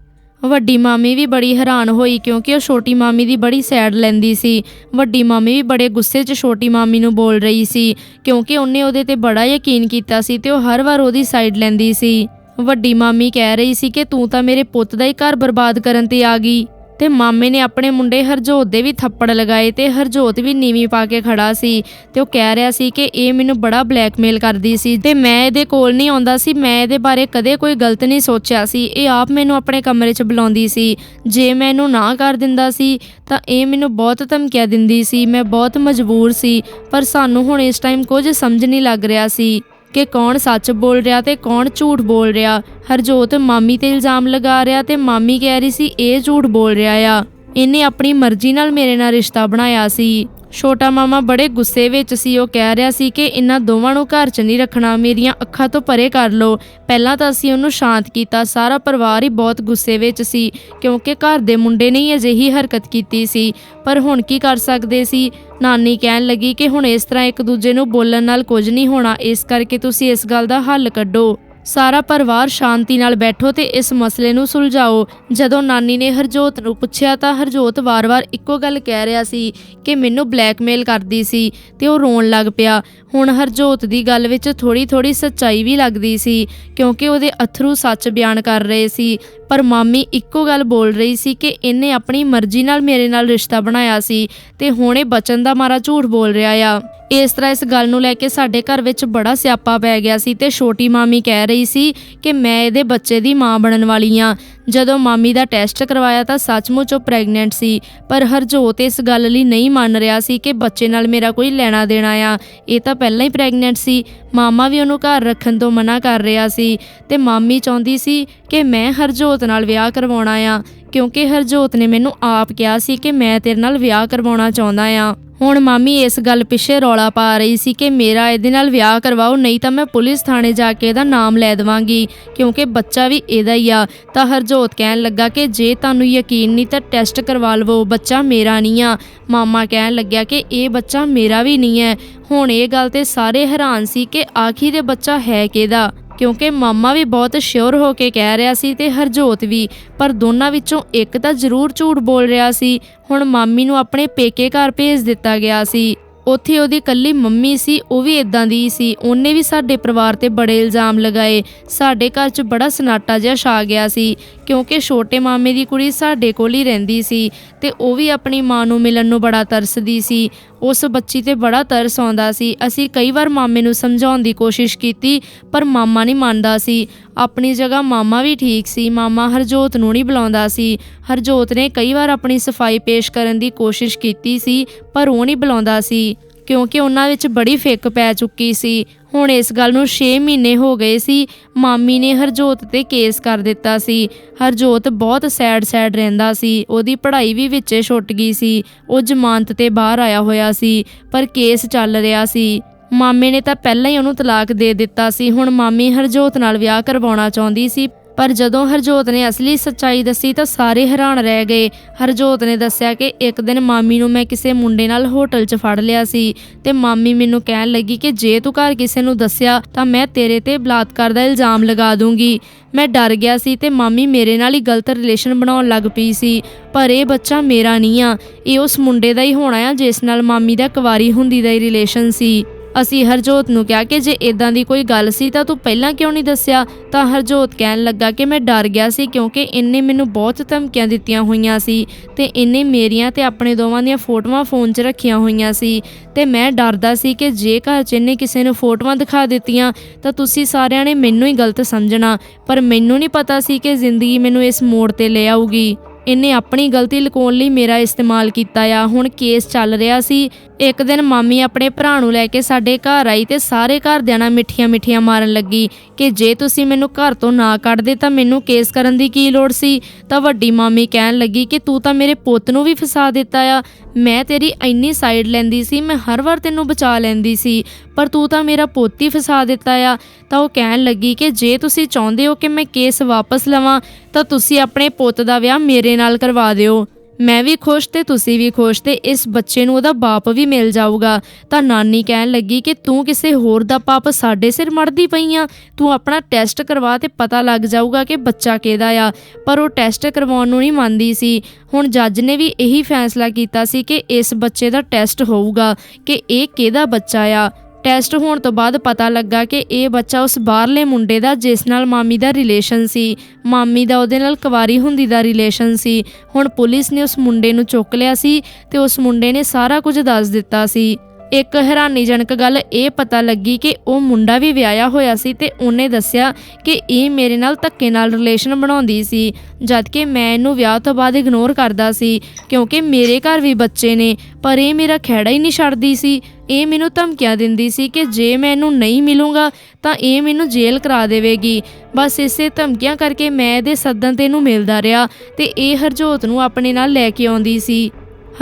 ਵੱਡੀ ਮਾਮੀ ਵੀ ਬੜੀ ਹੈਰਾਨ ਹੋਈ ਕਿਉਂਕਿ ਉਹ ਛੋਟੀ ਮਾਮੀ ਦੀ ਬੜੀ ਸੈਡ ਲੈਂਦੀ ਸੀ। ਵੱਡੀ ਮਾਮੀ ਵੀ ਬੜੇ ਗੁੱਸੇ 'ਚ ਛੋਟੀ ਮਾਮੀ ਨੂੰ ਬੋਲ ਰਹੀ ਸੀ ਕਿਉਂਕਿ ਉਹਨੇ ਉਹਦੇ ਤੇ ਬੜਾ ਯਕੀਨ ਕੀਤਾ ਸੀ ਤੇ ਉਹ ਹਰ ਵਾਰ ਉਹਦੀ ਸਾਈਡ ਲੈਂਦੀ ਸੀ। ਵੱਡੀ ਮਾਮੀ ਕਹਿ ਰਹੀ ਸੀ ਕਿ ਤੂੰ ਤਾਂ ਮੇਰੇ ਪੁੱਤ ਦਾ ਹੀ ਘਰ ਬਰਬਾਦ ਕਰਨ ਤੇ ਆ ਗਈ। ਤੇ ਮਾਮੇ ਨੇ ਆਪਣੇ ਮੁੰਡੇ ਹਰਜੋਤ ਦੇ ਵੀ ਥੱਪੜ ਲਗਾਏ ਤੇ ਹਰਜੋਤ ਵੀ ਨੀਵੀਂ ਪਾ ਕੇ ਖੜਾ ਸੀ ਤੇ ਉਹ ਕਹਿ ਰਿਹਾ ਸੀ ਕਿ ਇਹ ਮੈਨੂੰ ਬੜਾ ਬਲੈਕਮੇਲ ਕਰਦੀ ਸੀ ਤੇ ਮੈਂ ਇਹਦੇ ਕੋਲ ਨਹੀਂ ਆਉਂਦਾ ਸੀ, ਮੈਂ ਇਹਦੇ ਬਾਰੇ ਕਦੇ ਕੋਈ ਗਲਤ ਨਹੀਂ ਸੋਚਿਆ ਸੀ। ਇਹ ਆਪ ਮੈਨੂੰ ਆਪਣੇ ਕਮਰੇ 'ਚ ਬੁਲਾਉਂਦੀ ਸੀ। ਜੇ ਮੈਂ ਇਹਨੂੰ ਨਾ ਕਰ ਦਿੰਦਾ ਸੀ, ਤਾਂ ਇਹ ਮੈਨੂੰ ਬਹੁਤ ਧਮਕੀਆਂ ਦਿੰਦੀ ਸੀ। ਮੈਂ ਬਹੁਤ ਮਜਬੂਰ ਸੀ, ਪਰ ਸਾਨੂੰ ਹੁਣ ਇਸ ਟਾਈਮ ਕੁਝ ਸਮਝ ਨਹੀਂ ਲੱਗ ਰਿਹਾ ਸੀ। ਕਿ ਕੌਣ ਸੱਚ ਬੋਲ ਰਿਹਾ ਤੇ ਕੌਣ ਝੂਠ ਬੋਲ ਰਿਹਾ। ਹਰਜੋਤ ਮਾਮੀ ਤੇ ਇਲਜ਼ਾਮ ਲਗਾ ਰਿਹਾ ਤੇ ਮਾਮੀ ਕਹਿ ਰਹੀ ਸੀ, ਇਹ ਝੂਠ ਬੋਲ ਰਿਹਾ ਆ। ਇਹਨੇ ਆਪਣੀ ਮਰਜ਼ੀ ਨਾਲ ਮੇਰੇ ਨਾਲ ਰਿਸ਼ਤਾ ਬਣਾਇਆ ਸੀ। ਛੋਟਾ ਮਾਮਾ ਬੜੇ ਗੁੱਸੇ ਵਿੱਚ ਸੀ। ਉਹ ਕਹਿ ਰਿਹਾ ਸੀ ਕਿ ਇਹਨਾਂ ਦੋਵਾਂ ਨੂੰ ਘਰ 'ਚ ਨਹੀਂ ਰੱਖਣਾ, ਮੇਰੀਆਂ ਅੱਖਾਂ ਤੋਂ ਪਰੇ ਕਰ ਲਓ। ਪਹਿਲਾਂ ਤਾਂ ਅਸੀਂ ਉਹਨੂੰ ਸ਼ਾਂਤ ਕੀਤਾ, ਸਾਰਾ ਪਰਿਵਾਰ ਹੀ ਬਹੁਤ ਗੁੱਸੇ ਵਿੱਚ ਸੀ, ਕਿਉਂਕਿ ਘਰ ਦੇ ਮੁੰਡੇ ਨੇ ਹੀ ਅਜਿਹੀ ਹਰਕਤ ਕੀਤੀ ਸੀ। ਪਰ ਹੁਣ ਕੀ ਕਰ ਸਕਦੇ ਸੀ? ਨਾਨੀ ਕਹਿਣ ਲੱਗੀ ਕਿ ਹੁਣ ਇਸ ਤਰ੍ਹਾਂ ਇੱਕ ਦੂਜੇ ਨੂੰ ਬੋਲਣ ਨਾਲ ਕੁਝ ਨਹੀਂ ਹੋਣਾ, ਇਸ ਕਰਕੇ ਤੁਸੀਂ ਇਸ ਗੱਲ ਦਾ ਹੱਲ ਕੱਢੋ। ਸਾਰਾ ਪਰਿਵਾਰ ਸ਼ਾਂਤੀ ਨਾਲ ਬੈਠੋ ਤੇ ਇਸ ਮਸਲੇ ਨੂੰ ਸੁਲਝਾਓ। ਜਦੋਂ ਨਾਨੀ ਨੇ ਹਰਜੋਤ ਨੂੰ ਪੁੱਛਿਆ ਤਾਂ ਹਰਜੋਤ ਵਾਰ-ਵਾਰ ਇੱਕੋ ਗੱਲ ਕਹਿ ਰਿਹਾ ਸੀ ਕਿ ਮੈਨੂੰ ਬਲੈਕਮੇਲ ਕਰਦੀ ਸੀ ਤੇ ਉਹ ਰੋਣ ਲੱਗ ਪਿਆ। ਹੁਣ ਹਰਜੋਤ ਦੀ ਗੱਲ ਵਿੱਚ ਥੋੜੀ-ਥੋੜੀ ਸੱਚਾਈ ਵੀ ਲੱਗਦੀ ਸੀ, ਕਿਉਂਕਿ ਉਹਦੇ ਅਥਰੂ ਸੱਚ ਬਿਆਨ ਕਰ ਰਹੇ ਸੀ। ਪਰ ਮਾਮੀ ਇੱਕੋ ਗੱਲ ਬੋਲ ਰਹੀ ਸੀ ਕਿ ਇਹਨੇ ਆਪਣੀ ਮਰਜ਼ੀ ਨਾਲ ਮੇਰੇ ਨਾਲ ਰਿਸ਼ਤਾ ਬਣਾਇਆ ਸੀ ਤੇ ਹੁਣ ਇਹ ਬਚਨ ਦਾ ਮਾਰਾ ਝੂਠ ਬੋਲ ਰਿਹਾ ਆ। ਇਸ ਤਰ੍ਹਾਂ ਇਸ ਗੱਲ ਨੂੰ ਲੈ ਕੇ ਸਾਡੇ ਘਰ ਵਿੱਚ ਬੜਾ ਸਿਆਪਾ ਪੈ ਗਿਆ ਸੀ ਤੇ ਛੋਟੀ ਮਾਮੀ ਕਹਿ ਰਹੀ ਸੀ ਕਿ ਮੈਂ ਇਹਦੇ ਬੱਚੇ ਦੀ ਮਾਂ ਬਣਨ ਵਾਲੀ ਆ ਜਦੋਂ ਮਾਮੀ ਦਾ ਟੈਸਟ ਕਰਵਾਇਆ ਤਾਂ ਸੱਚਮੁੱਚ ਉਹ ਪ੍ਰੈਗਨੈਂਟ ਸੀ। ਪਰ ਹਰਜੋਤ ਇਸ ਗੱਲ ਲਈ ਨਹੀਂ ਮੰਨ ਰਿਹਾ ਸੀ ਕਿ ਬੱਚੇ ਨਾਲ ਮੇਰਾ ਕੋਈ ਲੈਣਾ ਦੇਣਾ ਆ। ਇਹ ਤਾਂ ਪਹਿਲਾਂ ਹੀ ਪ੍ਰੈਗਨੈਂਟ ਸੀ। ਮਾਮਾ ਵੀ ਉਹਨੂੰ ਘਰ ਰੱਖਣ ਤੋਂ ਮਨਾ ਕਰ ਰਿਹਾ ਸੀ ਤੇ ਮਾਮੀ ਚਾਹੁੰਦੀ ਸੀ ਕਿ ਮੈਂ ਹਰਜੋਤ ਨਾਲ ਵਿਆਹ ਕਰਵਾਉਣਾ ਆ। ਕਿਉਂਕਿ ਹਰਜੋਤ ਨੇ ਮੈਨੂੰ ਆਪ ਕਿਹਾ ਸੀ ਕਿ ਮੈਂ ਤੇਰੇ ਨਾਲ ਵਿਆਹ ਕਰਵਾਉਣਾ ਚਾਹੁੰਦਾ ਆ। ਹੁਣ ਮਾਮੀ ਇਸ ਗੱਲ ਪਿੱਛੇ ਰੌਲਾ ਪਾ ਰਹੀ ਸੀ ਕਿ ਮੇਰਾ ਇਹਦੇ ਨਾਲ ਵਿਆਹ ਕਰਵਾਓ, ਨਹੀਂ ਤਾਂ ਮੈਂ ਪੁਲਿਸ ਥਾਣੇ ਜਾ ਕੇ ਇਹਦਾ ਨਾਮ ਲੈ ਦੇਵਾਂਗੀ, ਕਿਉਂਕਿ ਬੱਚਾ ਵੀ ਇਹਦਾ ਹੀ ਆ। ਤਾਂ ਹਰਜੋਤ ਕਹਿਣ ਲੱਗਾ ਕਿ ਜੇ ਤੁਹਾਨੂੰ ਯਕੀਨ ਨਹੀਂ ਤਾਂ ਟੈਸਟ ਕਰਵਾ ਲਵੋ, ਬੱਚਾ ਮੇਰਾ ਨਹੀਂ ਆ। ਮਾਮਾ ਕਹਿਣ ਲੱਗਿਆ ਕਿ ਇਹ ਬੱਚਾ ਮੇਰਾ ਵੀ ਨਹੀਂ ਹੈ। ਹੁਣ ਇਹ ਗੱਲ ਤੇ ਸਾਰੇ ਹੈਰਾਨ ਸੀ ਕਿ ਆਖਿਰ ਇਹ ਬੱਚਾ ਹੈ ਕਿਹਦਾ? ਕਿਉਂਕਿ ਮਾਮਾ ਵੀ ਬਹੁਤ ਸ਼ਿਓਰ ਹੋ ਕੇ ਕਹਿ ਰਿਹਾ ਸੀ ਤੇ ਹਰਜੋਤ ਵੀ, ਪਰ ਦੋਨਾਂ ਵਿੱਚੋਂ ਇੱਕ ਤਾਂ ਜ਼ਰੂਰ ਝੂਠ ਬੋਲ ਰਿਹਾ ਸੀ। ਹੁਣ ਮਾਮੀ ਨੂੰ ਆਪਣੇ ਪੇਕੇ ਘਰ ਭੇਜ ਦਿੱਤਾ ਗਿਆ ਸੀ। ਉੱਥੇ ਉਹਦੀ ਕੱਲੀ ਮੰਮੀ ਸੀ, ਉਹ ਵੀ ਇਦਾਂ ਦੀ ਸੀ। ਉਹਨੇ ਵੀ ਸਾਡੇ ਪਰਿਵਾਰ ਤੇ ਬੜੇ ਇਲਜ਼ਾਮ ਲਗਾਏ। ਸਾਡੇ ਘਰ 'ਚ ਬੜਾ ਸਨਾਟਾ ਜਿਹਾ ਛਾ ਗਿਆ ਸੀ, ਕਿਉਂਕਿ ਛੋਟੇ ਮਾਮੇ ਦੀ ਕੁੜੀ ਸਾਡੇ ਕੋਲ ਹੀ ਰਹਿੰਦੀ ਸੀ ਤੇ ਉਹ ਵੀ ਆਪਣੀ ਮਾਂ ਨੂੰ ਮਿਲਣ ਨੂੰ ਬੜਾ ਤਰਸਦੀ ਸੀ। ਉਸ ਬੱਚੀ ਤੇ ਬੜਾ ਤਰਸ ਆਉਂਦਾ ਸੀ। ਅਸੀਂ ਕਈ ਵਾਰ ਮਾਮੇ ਨੂੰ ਸਮਝਾਉਣ ਦੀ ਕੋਸ਼ਿਸ਼ ਕੀਤੀ, ਪਰ ਮਾਮਾ ਨਹੀਂ ਮੰਨਦਾ ਸੀ। ਆਪਣੀ ਜਗ੍ਹਾ ਮਾਮਾ ਵੀ ਠੀਕ ਸੀ, ਮਾਮਾ ਹਰਜੋਤ ਨੂੰ ਨਹੀਂ ਬੁਲਾਉਂਦਾ ਸੀ। ਹਰਜੋਤ ਨੇ ਕਈ ਵਾਰ ਆਪਣੀ ਸਫ਼ਾਈ ਪੇਸ਼ ਕਰਨ ਦੀ ਕੋਸ਼ਿਸ਼ ਕੀਤੀ ਸੀ, ਪਰ ਉਹ ਨਹੀਂ ਬੁਲਾਉਂਦਾ ਸੀ, ਕਿਉਂਕਿ ਉਹਨਾਂ ਵਿੱਚ ਬੜੀ ਫਿੱਕ ਪੈ ਚੁੱਕੀ ਸੀ। ਹੁਣ ਇਸ ਗੱਲ ਨੂੰ 6 ਮਹੀਨੇ ਹੋ ਗਏ ਸੀ, ਮਾਮੀ ਨੇ ਹਰਜੋਤ ਤੇ ਕੇਸ ਕਰ ਦਿੱਤਾ ਸੀ। ਹਰਜੋਤ ਬਹੁਤ ਸੈਡ ਸੈਡ ਰਹਿੰਦਾ ਸੀ, ਉਹਦੀ ਪੜ੍ਹਾਈ ਵੀ ਵਿੱਚੇ ਛੁੱਟ ਗਈ ਸੀ, ਉਹ ਜ਼ਮਾਨਤ ਤੇ ਬਾਹਰ ਆਇਆ ਹੋਇਆ ਸੀ, ਪਰ ਕੇਸ ਚੱਲ ਰਿਹਾ ਸੀ। ਮਾਮੇ ਨੇ ਤਾਂ ਪਹਿਲਾਂ ਹੀ ਉਹਨੂੰ ਤਲਾਕ ਦੇ ਦਿੱਤਾ ਸੀ। ਹੁਣ ਮਾਮੀ ਹਰਜੋਤ ਨਾਲ ਵਿਆਹ ਕਰਵਾਉਣਾ ਚਾਹੁੰਦੀ ਸੀ। ਪਰ ਜਦੋਂ ਹਰਜੋਤ ਨੇ ਅਸਲੀ ਸੱਚਾਈ ਦੱਸੀ ਤਾਂ ਸਾਰੇ ਹੈਰਾਨ ਰਹਿ ਗਏ। ਹਰਜੋਤ ਨੇ ਦੱਸਿਆ ਕਿ ਇੱਕ ਦਿਨ ਮਾਮੀ ਨੂੰ ਮੈਂ ਕਿਸੇ ਮੁੰਡੇ ਨਾਲ ਹੋਟਲ 'ਚ ਫੜ ਲਿਆ ਸੀ ਤੇ ਮਾਮੀ ਮੈਨੂੰ ਕਹਿਣ ਲੱਗੀ ਕਿ ਜੇ ਤੂੰ ਘਰ ਕਿਸੇ ਨੂੰ ਦੱਸਿਆ ਤਾਂ ਮੈਂ ਤੇਰੇ ਤੇ ਬਲਾਤਕਾਰ ਦਾ ਇਲਜ਼ਾਮ ਲਗਾ ਦੂੰਗੀ। ਮੈਂ ਡਰ ਗਿਆ ਸੀ ਤੇ ਮਾਮੀ ਮੇਰੇ ਨਾਲ ਹੀ ਗਲਤ ਰਿਲੇਸ਼ਨ ਬਣਾਉਣ ਲੱਗ ਪਈ ਸੀ। ਪਰ ਇਹ ਬੱਚਾ ਮੇਰਾ ਨਹੀਂ ਆ। ਇਹ ਉਸ ਮੁੰਡੇ ਦਾ ਹੀ ਹੋਣਾ ਆ ਜਿਸ ਨਾਲ ਮਾਮੀ ਦਾ ਕੁਵਾਰੀ ਹੁੰਦੀ ਦਾ ਹੀ ਰਿਲੇਸ਼ਨ ਸੀ। ਅਸੀਂ ਹਰਜੋਤ ਨੂੰ ਕਿਹਾ ਕਿ ਜੇ ਇਦਾਂ ਦੀ ਕੋਈ ਗੱਲ ਸੀ ਤਾਂ ਤੂੰ ਪਹਿਲਾਂ ਕਿਉਂ ਨਹੀਂ ਦੱਸਿਆ? ਤਾਂ ਹਰਜੋਤ ਕਹਿਣ ਲੱਗਾ ਕਿ ਮੈਂ ਡਰ ਗਿਆ ਸੀ ਕਿਉਂਕਿ ਇਹਨੇ ਮੈਨੂੰ ਬਹੁਤ ਧਮਕੀਆਂ ਦਿੱਤੀਆਂ ਹੋਈਆਂ ਸੀ ਤੇ ਇਹਨੇ ਮੇਰੀਆਂ ਤੇ ਆਪਣੇ ਦੋਵਾਂ ਦੀਆਂ ਫੋਟੋਆਂ ਫੋਨ 'ਚ ਰੱਖੀਆਂ ਹੋਈਆਂ ਸੀ। ਤੇ ਮੈਂ ਡਰਦਾ ਸੀ ਕਿ ਜੇ ਘਰ 'ਚ ਇਹਨੇ ਕਿਸੇ ਨੂੰ ਫੋਟੋਆਂ ਦਿਖਾ ਦਿੱਤੀਆਂ ਤਾਂ ਤੁਸੀਂ ਸਾਰਿਆਂ ਨੇ ਮੈਨੂੰ ਹੀ ਗਲਤ ਸਮਝਣਾ, ਪਰ ਮੈਨੂੰ ਨਹੀਂ ਪਤਾ ਸੀ ਕਿ ਜ਼ਿੰਦਗੀ ਮੈਨੂੰ ਇਸ ਮੋੜ ਤੇ ਲੈ ਆਊਗੀ। ਇਹਨੇ ਆਪਣੀ ਗਲਤੀ ਲੁਕਾਉਣ ਲਈ ਮੇਰਾ ਇਸਤੇਮਾਲ ਕੀਤਾ ਆ। ਹੁਣ ਕੇਸ ਚੱਲ ਰਿਹਾ ਸੀ। ਇੱਕ ਦਿਨ ਮਾਮੀ ਆਪਣੇ ਭਰਾ ਨੂੰ ਲੈ ਕੇ ਸਾਡੇ ਘਰ ਆਈ ਤੇ ਸਾਰੇ ਘਰਦਿਆਂ ਨਾਲ ਮਿੱਠੀਆਂ ਮਿੱਠੀਆਂ ਮਾਰਨ ਲੱਗੀ ਕਿ ਜੇ ਤੁਸੀਂ ਮੈਨੂੰ ਘਰ ਤੋਂ ਨਾ ਕੱਢਦੇ ਤਾਂ ਮੈਨੂੰ ਕੇਸ ਕਰਨ ਦੀ ਕੀ ਲੋੜ ਸੀ? ਤਾਂ ਵੱਡੀ ਮਾਮੀ ਕਹਿਣ ਲੱਗੀ ਕਿ ਤੂੰ ਤਾਂ ਮੇਰੇ ਪੁੱਤ ਨੂੰ ਵੀ ਫਸਾ ਦਿੱਤਾ ਆ। ਮੈਂ ਤੇਰੀ ਇੰਨੀ ਸਾਈਡ ਲੈਂਦੀ ਸੀ, ਮੈਂ ਹਰ ਵਾਰ ਤੈਨੂੰ ਬਚਾ ਲੈਂਦੀ ਸੀ, ਪਰ ਤੂੰ ਤਾਂ ਮੇਰਾ ਪੁੱਤ ਹੀ ਫਸਾ ਦਿੱਤਾ ਆ। ਤਾਂ ਉਹ ਕਹਿਣ ਲੱਗੀ ਕਿ ਜੇ ਤੁਸੀਂ ਚਾਹੁੰਦੇ ਹੋ ਕਿ ਮੈਂ ਕੇਸ ਵਾਪਸ ਲਵਾਂ ਤਾਂ ਤੁਸੀਂ ਆਪਣੇ ਪੁੱਤ ਦਾ ਵਿਆਹ ਮੇਰੇ ਨਾਲ ਕਰਵਾ ਦਿਓ। ਮੈਂ ਵੀ ਖੁਸ਼ ਤੇ ਤੁਸੀਂ ਵੀ ਖੁਸ਼ ਤੇ ਇਸ ਬੱਚੇ ਨੂੰ ਉਹਦਾ ਬਾਪ ਵੀ ਮਿਲ ਜਾਊਗਾ। ਤਾਂ ਨਾਨੀ ਕਹਿਣ ਲੱਗੀ ਕਿ ਤੂੰ ਕਿਸੇ ਹੋਰ ਦਾ ਪਾਪ ਸਾਡੇ ਸਿਰ ਮੜਦੀ ਪਈ ਆ। ਤੂੰ ਆਪਣਾ ਟੈਸਟ ਕਰਵਾ ਤੇ ਪਤਾ ਲੱਗ ਜਾਊਗਾ ਕਿ ਬੱਚਾ ਕਿਹਦਾ ਆ। ਪਰ ਉਹ ਟੈਸਟ ਕਰਵਾਉਣ ਨੂੰ ਨਹੀਂ ਮੰਨਦੀ ਸੀ। ਹੁਣ ਜੱਜ ਨੇ ਵੀ ਇਹੀ ਫੈਸਲਾ ਕੀਤਾ ਸੀ ਕਿ ਇਸ ਬੱਚੇ ਦਾ ਟੈਸਟ ਹੋਊਗਾ ਕਿ ਇਹ ਕਿਹਦਾ ਬੱਚਾ ਆ। ਟੈਸਟ ਹੋਣ ਤੋਂ ਬਾਅਦ ਪਤਾ ਲੱਗਾ ਕਿ ਇਹ ਬੱਚਾ ਉਸ ਬਾਹਰਲੇ ਮੁੰਡੇ ਦਾ, ਜਿਸ ਨਾਲ ਮਾਮੀ ਦਾ ਰਿਲੇਸ਼ਨ ਸੀ। ਮਾਮੀ ਦਾ ਉਹਦੇ ਨਾਲ ਕੁਵਾਰੀ ਹੁੰਦੀ ਦਾ ਰਿਲੇਸ਼ਨ ਸੀ। ਹੁਣ ਪੁਲਿਸ ਨੇ ਉਸ ਮੁੰਡੇ ਨੂੰ ਚੁੱਕ ਲਿਆ ਸੀ ਤੇ ਉਸ ਮੁੰਡੇ ਨੇ ਸਾਰਾ ਕੁਝ ਦੱਸ ਦਿੱਤਾ ਸੀ। ਇੱਕ ਹੈਰਾਨੀਜਨਕ ਗੱਲ ਇਹ ਪਤਾ ਲੱਗੀ ਕਿ ਉਹ ਮੁੰਡਾ ਵੀ ਵਿਆਹਿਆ ਹੋਇਆ ਸੀ ਤੇ ਉਹਨੇ ਦੱਸਿਆ ਕਿ ਇਹ ਮੇਰੇ ਨਾਲ ਧੱਕੇ ਨਾਲ ਰਿਲੇਸ਼ਨ ਬਣਾਉਂਦੀ ਸੀ ਜਦ ਕਿ ਮੈਂ ਇਹਨੂੰ ਵਿਆਹ ਤੋਂ ਬਾਅਦ ਇਗਨੋਰ ਕਰਦਾ ਸੀ, ਕਿਉਂਕਿ ਮੇਰੇ ਘਰ ਵੀ ਬੱਚੇ ਨੇ, ਪਰ ਇਹ ਮੇਰਾ ਖਹਿੜਾ ਹੀ ਨਹੀਂ ਛੱਡਦੀ ਸੀ। ਇਹ ਮੈਨੂੰ ਧਮਕੀਆਂ ਦਿੰਦੀ ਸੀ ਕਿ ਜੇ ਮੈਂ ਇਹਨੂੰ ਨਹੀਂ ਮਿਲੂੰਗਾ, ਤਾਂ ਇਹ ਮੈਨੂੰ ਜੇਲ੍ਹ ਕਰਾ ਦੇਵੇਗੀ। ਬਸ ਇਸੇ ਧਮਕੀਆਂ ਕਰਕੇ ਮੈਂ ਇਹਦੇ ਸੱਦਣ ਤੇ ਇਹਨੂੰ ਮਿਲਦਾ ਰਿਹਾ ਤੇ ਇਹ ਹਰਜੋਤ ਨੂੰ ਆਪਣੇ ਨਾਲ ਲੈ ਕੇ ਆਉਂਦੀ ਸੀ।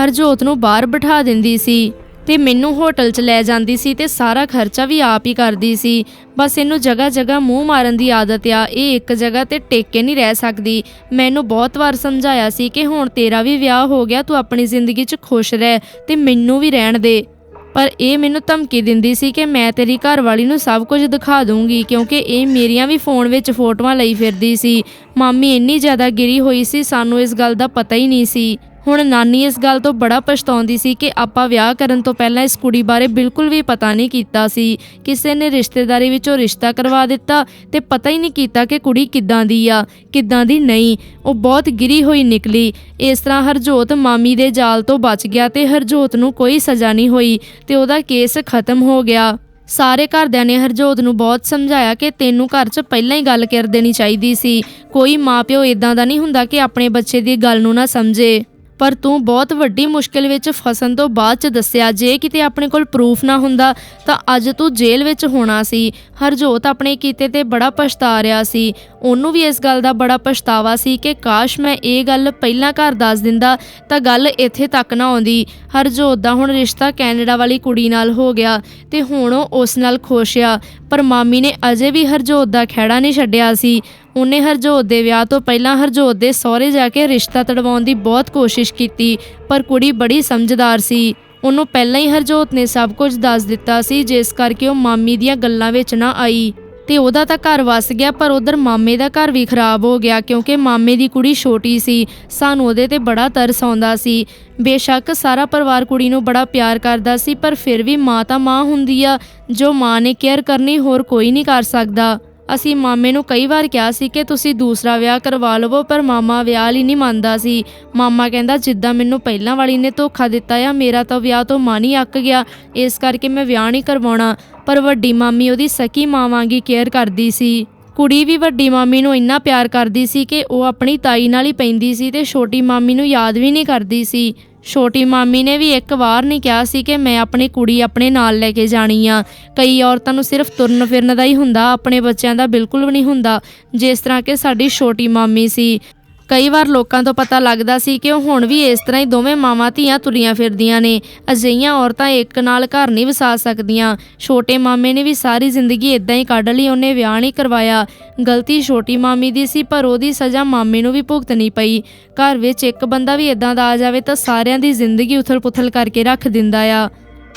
ਹਰਜੋਤ ਨੂੰ ਬਾਹਰ ਬਿਠਾ ਦਿੰਦੀ ਸੀ ਤੇ ਮੈਨੂੰ ਹੋਟਲ 'ਚ ਲੈ ਜਾਂਦੀ ਸੀ ਤੇ ਸਾਰਾ ਖਰਚਾ ਵੀ ਆਪ ਹੀ ਕਰਦੀ ਸੀ। ਬਸ ਇਹਨੂੰ ਜਗ੍ਹਾ ਜਗ੍ਹਾ ਮੂੰਹ ਮਾਰਨ ਦੀ ਆਦਤ ਆ, ਇਹ ਇੱਕ ਜਗ੍ਹਾ ਤੇ ਟਿਕ ਕੇ ਨਹੀਂ ਰਹਿ ਸਕਦੀ। ਮੈਨੂੰ ਬਹੁਤ ਵਾਰ ਸਮਝਾਇਆ ਸੀ ਕਿ ਹੁਣ ਤੇਰਾ ਵੀ ਵਿਆਹ ਹੋ ਗਿਆ, ਤੂੰ ਆਪਣੀ ਜ਼ਿੰਦਗੀ 'ਚ ਖੁਸ਼ ਰਹਿ ਤੇ ਮੈਨੂੰ ਵੀ ਰਹਿਣ ਦੇ। ਪਰ ਇਹ ਮੈਨੂੰ ਧਮਕੀ ਦਿੰਦੀ ਸੀ ਕਿ ਮੈਂ ਤੇਰੀ ਘਰਵਾਲੀ ਨੂੰ ਸਭ ਕੁਝ ਦਿਖਾ ਦੂੰਗੀ, ਕਿਉਂਕਿ ਇਹ ਮੇਰੀਆਂ ਵੀ ਫੋਨ ਵਿੱਚ ਫੋਟੋਆਂ ਲਈ ਫਿਰਦੀ ਸੀ। ਮਾਮੀ ਇੰਨੀ ਜ਼ਿਆਦਾ ਗਿਰੀ ਹੋਈ ਸੀ, ਸਾਨੂੰ ਇਸ ਗੱਲ ਦਾ ਪਤਾ ਹੀ ਨਹੀਂ ਸੀ। ਹੁਣ ਨਾਨੀ ਇਸ ਗੱਲ ਤੋਂ ਬੜਾ ਪਛਤਾਉਂਦੀ ਸੀ ਕਿ ਆਪਾਂ ਵਿਆਹ ਕਰਨ ਤੋਂ ਪਹਿਲਾਂ ਇਸ ਕੁੜੀ ਬਾਰੇ ਬਿਲਕੁਲ ਵੀ ਪਤਾ ਨਹੀਂ ਕੀਤਾ ਸੀ। ਕਿਸੇ ਨੇ ਰਿਸ਼ਤੇਦਾਰੀ ਵਿੱਚੋਂ ਰਿਸ਼ਤਾ ਕਰਵਾ ਦਿੱਤਾ ਤੇ ਪਤਾ ਹੀ ਨਹੀਂ ਕੀਤਾ ਕਿ ਕੁੜੀ ਕਿੱਦਾਂ ਦੀ ਆ, ਕਿੱਦਾਂ ਦੀ ਨਹੀਂ। ਉਹ ਬਹੁਤ ਗਿਰੀ ਹੋਈ ਨਿਕਲੀ। ਇਸ ਤਰ੍ਹਾਂ ਹਰਜੋਤ ਮਾਮੀ ਦੇ ਜਾਲ ਤੋਂ ਬਚ ਗਿਆ ਤੇ ਹਰਜੋਤ ਨੂੰ ਕੋਈ ਸਜ਼ਾ ਨਹੀਂ ਹੋਈ ਤੇ ਉਹਦਾ ਕੇਸ ਖਤਮ ਹੋ ਗਿਆ। ਸਾਰੇ ਘਰਦਿਆਂ ਨੇ ਹਰਜੋਤ ਨੂੰ ਬਹੁਤ ਸਮਝਾਇਆ ਕਿ ਤੈਨੂੰ ਘਰ 'ਚ ਪਹਿਲਾਂ ਹੀ ਗੱਲ ਕਰ ਦੇਣੀ ਚਾਹੀਦੀ ਸੀ। ਕੋਈ ਮਾਪਿਓ ਇਦਾਂ ਦਾ ਨਹੀਂ ਹੁੰਦਾ ਕਿ ਆਪਣੇ ਬੱਚੇ ਦੀ ਗੱਲ ਨੂੰ ਨਾ ਸਮਝੇ। ਪਰ ਤੂੰ ਬਹੁਤ ਵੱਡੀ ਮੁਸ਼ਕਿਲ ਵਿੱਚ ਫਸਣ ਤੋਂ ਬਾਅਦ ਚ ਦੱਸਿਆ, ਜੇ ਕਿਤੇ ਆਪਣੇ ਕੋਲ ਪ੍ਰੂਫ ਨਾ ਹੁੰਦਾ, ਤਾਂ ਅੱਜ ਤੂੰ ਜੇਲ੍ਹ ਵਿੱਚ ਹੋਣਾ ਸੀ। ਹਰਜੋਤ ਆਪਣੇ ਕੀਤੇ ਤੇ ਬੜਾ ਪਛਤਾ ਰਿਹਾ ਸੀ। ਉਹਨੂੰ ਵੀ ਇਸ ਗੱਲ ਦਾ ਬੜਾ ਪਛਤਾਵਾ ਸੀ ਕਿ ਕਾਸ਼ ਮੈਂ ਇਹ ਗੱਲ ਪਹਿਲਾਂ ਘਰ ਦੱਸ ਦਿੰਦਾ, ਤਾਂ ਗੱਲ ਇੱਥੇ ਤੱਕ ਨਾ ਆਉਂਦੀ। ਹਰਜੋਤ ਦਾ ਹੁਣ ਰਿਸ਼ਤਾ ਕੈਨੇਡਾ ਵਾਲੀ ਕੁੜੀ ਨਾਲ ਹੋ ਗਿਆ ਤੇ ਹੁਣ ਉਹ ਉਸ ਨਾਲ ਖੁਸ਼ ਆ। ਪਰ ਮਾਮੀ ਨੇ ਅਜੇ ਵੀ ਹਰਜੋਤ ਦਾ ਖਹਿੜਾ ਨਹੀਂ ਛੱਡਿਆ ਸੀ। ਉਹਨੇ ਹਰਜੋਤ ਦੇ ਵਿਆਹ ਤੋਂ ਪਹਿਲਾਂ ਹਰਜੋਤ ਦੇ ਸਹੁਰੇ ਜਾ ਕੇ ਰਿਸ਼ਤਾ ਤੜਵਾਉਣ ਦੀ ਬਹੁਤ ਕੋਸ਼ਿਸ਼ ਕੀਤੀ, ਪਰ ਕੁੜੀ ਬੜੀ ਸਮਝਦਾਰ ਸੀ। ਉਹਨੂੰ ਪਹਿਲਾਂ ਹੀ ਹਰਜੋਤ ਨੇ ਸਭ ਕੁਝ ਦੱਸ ਦਿੱਤਾ ਸੀ, ਜਿਸ ਕਰਕੇ ਉਹ ਮਾਮੀ ਦੀਆਂ ਗੱਲਾਂ ਵਿੱਚ ਨਾ ਆਈ। ਤੇ ਉਹਦਾ ਤਾਂ ਘਰ ਵਸ ਗਿਆ, ਪਰ ਉਧਰ ਮਾਮੇ ਦਾ ਘਰ ਵੀ ਖਰਾਬ ਹੋ ਗਿਆ ਕਿਉਂਕਿ ਮਾਮੇ ਦੀ ਕੁੜੀ ਛੋਟੀ ਸੀ। ਸਾਨੂੰ ਉਹਦੇ ਤੇ ਬੜਾ ਤਰਸ ਆਉਂਦਾ ਸੀ। ਬੇਸ਼ੱਕ ਸਾਰਾ ਪਰਿਵਾਰ ਕੁੜੀ ਨੂੰ ਬੜਾ ਪਿਆਰ ਕਰਦਾ ਸੀ, ਪਰ ਫਿਰ ਵੀ ਮਾਂ ਤਾਂ ਮਾਂ ਹੁੰਦੀ ਆ, ਜੋ ਮਾਂ ਨੇ ਕੇਅਰ ਕਰਨੀ ਹੋਰ ਕੋਈ ਨਹੀਂ ਕਰ ਸਕਦਾ। ਅਸੀਂ ਮਾਮੇ ਨੂੰ ਕਈ ਵਾਰ ਕਿਹਾ ਸੀ ਕਿ ਤੁਸੀਂ ਦੂਸਰਾ ਵਿਆਹ ਕਰਵਾ ਲਵੋ, ਪਰ ਮਾਮਾ ਵਿਆਹ ਲਈ ਨਹੀਂ ਮੰਨਦਾ ਸੀ। ਮਾਮਾ ਕਹਿੰਦਾ, ਜਿੱਦਾਂ ਮੈਨੂੰ ਪਹਿਲਾਂ ਵਾਲੀ ਨੇ ਧੋਖਾ ਦਿੱਤਾ ਆ, ਮੇਰਾ ਤਾਂ ਵਿਆਹ ਤੋਂ ਮਨ ਹੀ ਅੱਕ ਗਿਆ। ਇਸ ਕਰਕੇ ਮੈਂ ਵਿਆਹ ਨਹੀਂ ਕਰਵਾਉਣਾ। ਪਰ ਵੱਡੀ ਮਾਮੀ ਉਹਦੀ ਸਕੀ ਮਾਂ ਵਾਂਗੀ ਕੇਅਰ ਕਰਦੀ ਸੀ। ਕੁੜੀ ਵੀ ਵੱਡੀ ਮਾਮੀ ਨੂੰ ਇੰਨਾ ਪਿਆਰ ਕਰਦੀ ਸੀ ਕਿ ਉਹ ਆਪਣੀ ਤਾਈ ਨਾਲ ਹੀ ਪੈਂਦੀ ਸੀ ਤੇ ਛੋਟੀ ਮਾਮੀ ਨੂੰ ਯਾਦ ਵੀ ਨਹੀਂ ਕਰਦੀ ਸੀ। ਛੋਟੀ ਮਾਮੀ ਨੇ ਵੀ ਇੱਕ ਵਾਰ ਨਹੀਂ ਕਿਹਾ ਸੀ ਕਿ ਮੈਂ ਆਪਣੀ ਕੁੜੀ ਆਪਣੇ ਨਾਲ ਲੈ ਕੇ ਜਾਣੀ ਆ। ਕਈ ਔਰਤਾਂ ਨੂੰ ਸਿਰਫ ਤੁਰਨ ਫਿਰਨ ਦਾ ਹੀ ਹੁੰਦਾ, ਆਪਣੇ ਬੱਚਿਆਂ ਦਾ ਬਿਲਕੁਲ ਵੀ ਨਹੀਂ ਹੁੰਦਾ। ਜਿਸ ਤਰ੍ਹਾਂ ਕਿ ਸਾਡੀ ਛੋਟੀ ਮਾਮੀ ਸੀ। ਕਈ ਵਾਰ ਲੋਕਾਂ ਤੋਂ ਪਤਾ ਲੱਗਦਾ ਸੀ ਕਿ ਉਹ ਹੁਣ ਵੀ ਇਸ ਤਰ੍ਹਾਂ ਹੀ ਦੋਵੇਂ ਮਾਵਾਂ ਧੀਆਂ ਤੁਰੀਆਂ ਫਿਰਦੀਆਂ ਨੇ। ਅਜਿਹੀਆਂ ਔਰਤਾਂ ਇੱਕ ਨਾਲ ਘਰ ਨਹੀਂ ਵਸਾ ਸਕਦੀਆਂ। ਛੋਟੇ ਮਾਮੇ ਨੇ ਵੀ ਸਾਰੀ ਜ਼ਿੰਦਗੀ ਇਦਾਂ ਹੀ ਕੱਢ ਲਈ, ਉਹਨੇ ਵਿਆਹ ਨਹੀਂ ਕਰਵਾਇਆ। ਗਲਤੀ ਛੋਟੀ ਮਾਮੀ ਦੀ ਸੀ, ਪਰ ਉਹਦੀ ਸਜ਼ਾ ਮਾਮੇ ਨੂੰ ਵੀ ਭੁਗਤਣੀ ਪਈ। ਘਰ ਵਿੱਚ ਇੱਕ ਬੰਦਾ ਵੀ ਇਦਾਂ ਦਾ ਆ ਜਾਵੇ ਤਾਂ ਸਾਰਿਆਂ ਦੀ ਜ਼ਿੰਦਗੀ ਉਥਲ-ਪੁਥਲ ਕਰਕੇ ਰੱਖ ਦਿੰਦਾ ਆ।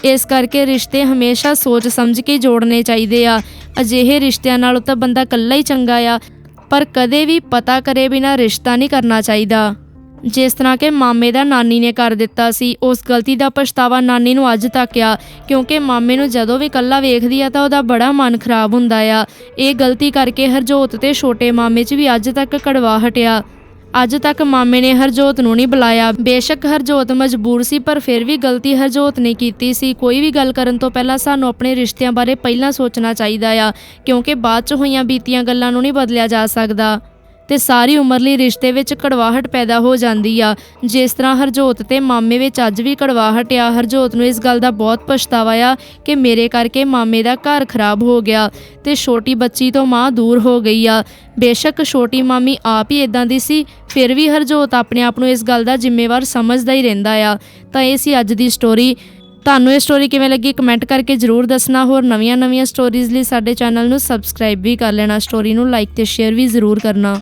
ਇਸ ਕਰਕੇ ਰਿਸ਼ਤੇ ਹਮੇਸ਼ਾ ਸੋਚ ਸਮਝ ਕੇ ਜੋੜਨੇ ਚਾਹੀਦੇ ਆ। ਅਜਿਹੇ ਰਿਸ਼ਤਿਆਂ ਨਾਲੋਂ ਤਾਂ ਬੰਦਾ ਇਕੱਲਾ ਹੀ ਚੰਗਾ ਆ। ਪਰ ਕਦੇ ਵੀ ਪਤਾ ਕਰੇ ਬਿਨਾ ਰਿਸ਼ਤਾ ਨਹੀਂ ਕਰਨਾ ਚਾਹੀਦਾ। ਜਿਸ ਤਰ੍ਹਾਂ ਕਿ ਮਾਮੇ ਦਾ ਨਾਨੀ ਨੇ ਕਰ ਦਿੱਤਾ ਸੀ, ਉਸ ਗਲਤੀ ਦਾ ਪਛਤਾਵਾ ਨਾਨੀ ਨੂੰ ਅੱਜ ਤੱਕ ਆ, ਕਿਉਂਕਿ ਮਾਮੇ ਨੂੰ ਜਦੋਂ ਵੀ ਇਕੱਲਾ ਵੇਖਦੀ ਆ ਤਾਂ ਉਹਦਾ ਬੜਾ ਮਨ ਖਰਾਬ ਹੁੰਦਾ ਆ। ਇਹ ਗਲਤੀ ਕਰਕੇ ਹਰਜੋਤ ਤੇ ਛੋਟੇ ਮਾਮੇ 'ਚ ਵੀ ਅੱਜ ਤੱਕ ਕੜਵਾ ਹਟਿਆ। ਅੱਜ ਤੱਕ ਮਾਮੇ ਨੇ ਹਰਜੋਤ ਨੂੰ ਨਹੀਂ ਬੁਲਾਇਆ। ਬੇਸ਼ੱਕ ਹਰਜੋਤ ਮਜਬੂਰ ਸੀ, ਪਰ ਫਿਰ ਵੀ ਗਲਤੀ ਹਰਜੋਤ ਨੇ ਕੀਤੀ ਸੀ। ਕੋਈ ਵੀ ਗੱਲ ਕਰਨ ਤੋਂ ਪਹਿਲਾਂ ਸਾਨੂੰ ਆਪਣੇ ਰਿਸ਼ਤਿਆਂ ਬਾਰੇ ਪਹਿਲਾਂ ਸੋਚਣਾ ਚਾਹੀਦਾ ਆ, ਕਿਉਂਕਿ ਬਾਅਦ ਚ ਹੋਈਆਂ ਬੀਤੀਆਂ ਗੱਲਾਂ ਨੂੰ ਨਹੀਂ ਬਦਲਿਆ ਜਾ ਸਕਦਾ। ਤੇ ਸਾਰੀ ਉਮਰ ਲਈ ਰਿਸ਼ਤੇ ਵਿੱਚ ਕੜਵਾਹਟ ਪੈਦਾ ਹੋ ਜਾਂਦੀ ਆ। ਜਿਸ ਤਰ੍ਹਾਂ ਹਰਜੋਤ ਤੇ ਮਾਮੇ ਵਿੱਚ ਅੱਜ ਵੀ ਕੜਵਾਹਟ ਆ, ਹਰਜੋਤ ਨੂੰ ਇਸ ਗੱਲ ਦਾ ਬਹੁਤ ਪਛਤਾਵਾ ਆ ਕਿ ਮੇਰੇ ਕਰਕੇ ਮਾਮੇ ਦਾ ਘਰ ਖਰਾਬ ਹੋ ਗਿਆ ਤੇ ਛੋਟੀ ਬੱਚੀ ਤੋਂ ਮਾਂ ਦੂਰ ਹੋ ਗਈ ਆ। ਬੇਸ਼ੱਕ ਛੋਟੀ ਮਾਮੀ ਆਪ ਹੀ ਇਦਾਂ ਦੀ ਸੀ, ਫਿਰ ਵੀ ਹਰਜੋਤ ਆਪਣੇ ਆਪ ਨੂੰ ਇਸ ਗੱਲ ਦਾ ਜ਼ਿੰਮੇਵਾਰ ਸਮਝਦਾ ਹੀ ਰਹਿੰਦਾ ਆ। ਤਾਂ ਇਹ ਸੀ ਅੱਜ ਦੀ ਸਟੋਰੀ ਤੁਹਾਨੂੰ ਇਹ ਸਟੋਰੀ ਕਿਵੇਂ ਲੱਗੀ ਕਮੈਂਟ ਕਰਕੇ ਜਰੂਰ ਦੱਸਣਾ। ਹੋਰ ਨਵੀਆਂ-ਨਵੀਆਂ ਸਟੋਰੀਜ਼ ਲਈ ਸਾਡੇ ਚੈਨਲ ਨੂੰ ਸਬਸਕ੍ਰਾਈਬ ਵੀ ਕਰ ਲੈਣਾ। ਸਟੋਰੀ ਨੂੰ ਲਾਈਕ ਤੇ ਸ਼ੇਅਰ ਵੀ ਜ਼ਰੂਰ ਕਰਨਾ।